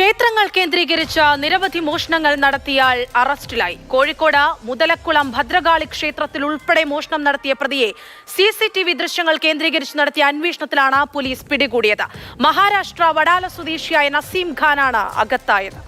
ക്ഷേത്രങ്ങൾ കേന്ദ്രീകരിച്ച് നിരവധി മോഷണങ്ങൾ നടത്തിയാൽ അറസ്റ്റിലായി. കോഴിക്കോട് മുതലക്കുളം ഭദ്രകാളി ക്ഷേത്രത്തിൽ ഉൾപ്പെടെ മോഷണം നടത്തിയ പ്രതിയെ സി സി ടി വി ദൃശ്യങ്ങൾ കേന്ദ്രീകരിച്ച് നടത്തിയ അന്വേഷണത്തിലാണ് പോലീസ് പിടികൂടിയത്. മഹാരാഷ്ട്ര വടാല സ്വദേശിയായ നസീം ഖാനാണ് അകത്തായത്.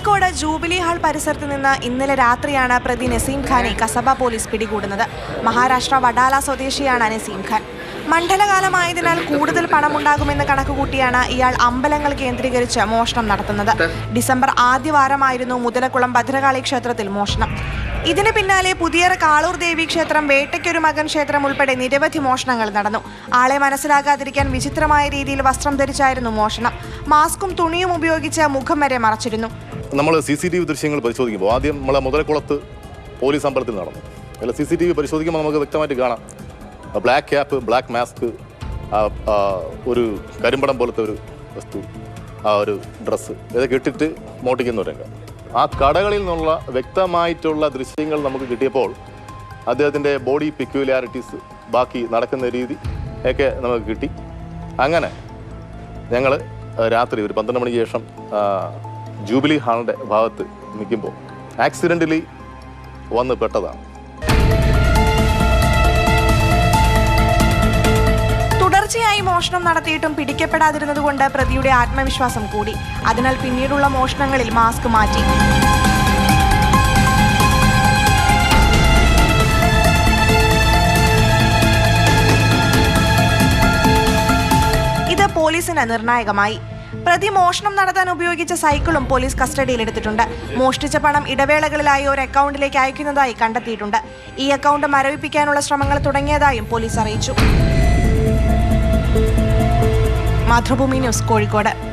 കോഴിക്കോട് ജൂബിലി ഹാൾ പരിസരത്ത് നിന്ന് ഇന്നലെ രാത്രിയാണ് പ്രതി നസീം ഖാനെ കസബ പോലീസ് പിടികൂടുന്നത്. മഹാരാഷ്ട്ര വഡാല സ്വദേശിയാണ് നസീം ഖാൻ. മണ്ഡലകാലമായതിനാൽ കൂടുതൽ പണമുണ്ടാകുമെന്ന് കണക്കുകൂട്ടിയാണ് ഇയാൾ അമ്പലങ്ങൾ കേന്ദ്രീകരിച്ച് മോഷണം നടത്തുന്നത്. ഡിസംബർ ആദ്യവാരമായിരുന്നു മുതലക്കുളം ഭദ്രകാളി ക്ഷേത്രത്തിൽ മോഷണം. ഇതിന് പിന്നാലെ പുതിയറ കാളൂർ ദേവി ക്ഷേത്രം വേട്ടയ്ക്കൊരു മകൻ ക്ഷേത്രം ഉൾപ്പെടെ നിരവധി മോഷണങ്ങൾ നടന്നു. ആളെ മനസ്സിലാകാതിരിക്കാൻ വിചിത്രമായ രീതിയിൽ വസ്ത്രം ധരിച്ചായിരുന്നു മോഷണം. മാസ്കും തുണിയും ഉപയോഗിച്ച് മുഖം വരെ മറച്ചിരുന്നു. നമ്മൾ സി സി ടി വി ദൃശ്യങ്ങൾ പരിശോധിക്കുമ്പോൾ ആദ്യം നമ്മളെ മുതലക്കുളത്ത് പോലീസ് അമ്പലത്തിൽ നടന്നു. അല്ല സി സി ടി വി പരിശോധിക്കുമ്പോൾ നമുക്ക് വ്യക്തമായിട്ട് കാണാം. ബ്ലാക്ക് ക്യാപ്പ് ബ്ലാക്ക് മാസ്ക് ഒരു കരിമ്പടം പോലത്തെ ഒരു വസ്തു ആ ഒരു ഡ്രസ്സ് ഇതൊക്കെ ഇട്ടിട്ട് മോട്ടിക്കുന്ന ഒരു രംഗം ആ കടകളിൽ നിന്നുള്ള വ്യക്തമായിട്ടുള്ള ദൃശ്യങ്ങൾ നമുക്ക് കിട്ടിയപ്പോൾ അദ്ദേഹത്തിന്റെ ബോഡി പെക്യുലാരിറ്റീസ് ബാക്കി നടക്കുന്ന രീതി ഒക്കെ നമുക്ക് കിട്ടി. അങ്ങനെ ഞങ്ങൾ രാത്രി ഒരു പന്ത്രണ്ട് മണിക്ക് ശേഷം ജൂബിലി ഹാളിന്റെ ഭാഗത്ത് നിൽക്കുമ്പോൾ ആക്സിഡന്റലി വന്ന് പെട്ടതാണ്. തുടർച്ചയായി മോഷണം നടത്തിയിട്ടും പിടിക്കപ്പെടാതിരുന്നതുകൊണ്ട് പ്രതിയുടെ ആത്മവിശ്വാസം കൂടി. അതിനാൽ പിന്നീടുള്ള മോഷണങ്ങളിൽ മാസ്ക് മാറ്റി. ഇത് പോലീസിന് നിർണായകമായി. പ്രതി മോഷണം നടത്താൻ ഉപയോഗിച്ച സൈക്കിളും പോലീസ് കസ്റ്റഡിയിലെടുത്തിട്ടുണ്ട്. മോഷ്ടിച്ച പണം ഇടവേളകളിലായി ഒരു അക്കൗണ്ടിലേക്ക് അയക്കുന്നതായി കണ്ടെത്തിയിട്ടുണ്ട്. ഈ അക്കൗണ്ട് മരവിപ്പിക്കാനുള്ള ശ്രമങ്ങൾ തുടങ്ങിയതായും പോലീസ് അറിയിച്ചു. മാതൃഭൂമി ന്യൂസ് കോഴിക്കോട്.